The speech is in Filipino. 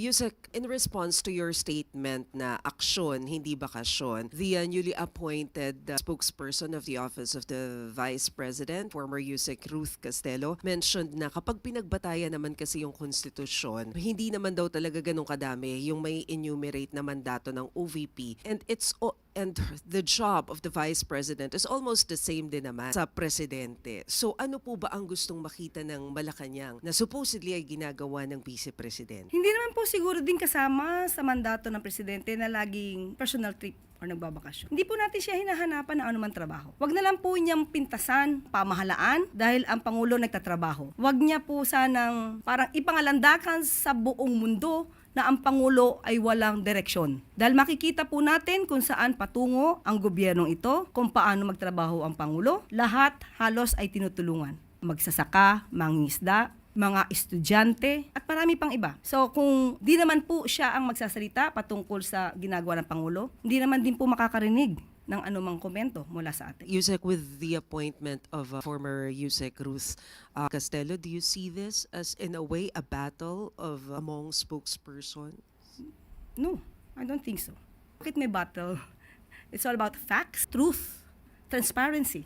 Yusek, in response to your statement na aksyon, hindi bakasyon, the uh, newly appointed uh, spokesperson of the Office of the Vice President, former Yusek Ruth Castelo, mentioned na kapag pinagbatayan naman kasi yung konstitusyon, hindi naman daw talaga ganun kadami yung may enumerate na mandato ng OVP. And it's and the job of the Vice President is almost the same din naman sa Presidente. So ano po ba ang gustong makita ng Malacanang na supposedly ay ginagawa ng Vice President? Hindi naman po siguro din kasama sa mandato ng presidente na laging personal trip or nagbabakasyon. Hindi po natin siya hinahanapan ng anuman trabaho. Huwag na lang po niyang pintasan, pamahalaan, dahil ang Pangulo nagtatrabaho. Huwag niya po sanang parang ipangalandakan sa buong mundo na ang Pangulo ay walang direksyon. Dahil makikita po natin kung saan patungo ang gobyernong ito, kung paano magtrabaho ang Pangulo, lahat halos ay tinutulungan. Magsasaka, mangingisda, mga estudyante, at marami pang iba. So kung di naman po siya ang magsasalita patungkol sa ginagawa ng Pangulo, hindi naman din po makakarinig ng anumang komento mula sa atin. Yusek, with the appointment of uh, former Yusek Ruth uh, Castelo, do you see this as in a way a battle of among spokesperson? No, I don't think so. Bakit may battle? It's all about facts, truth, transparency.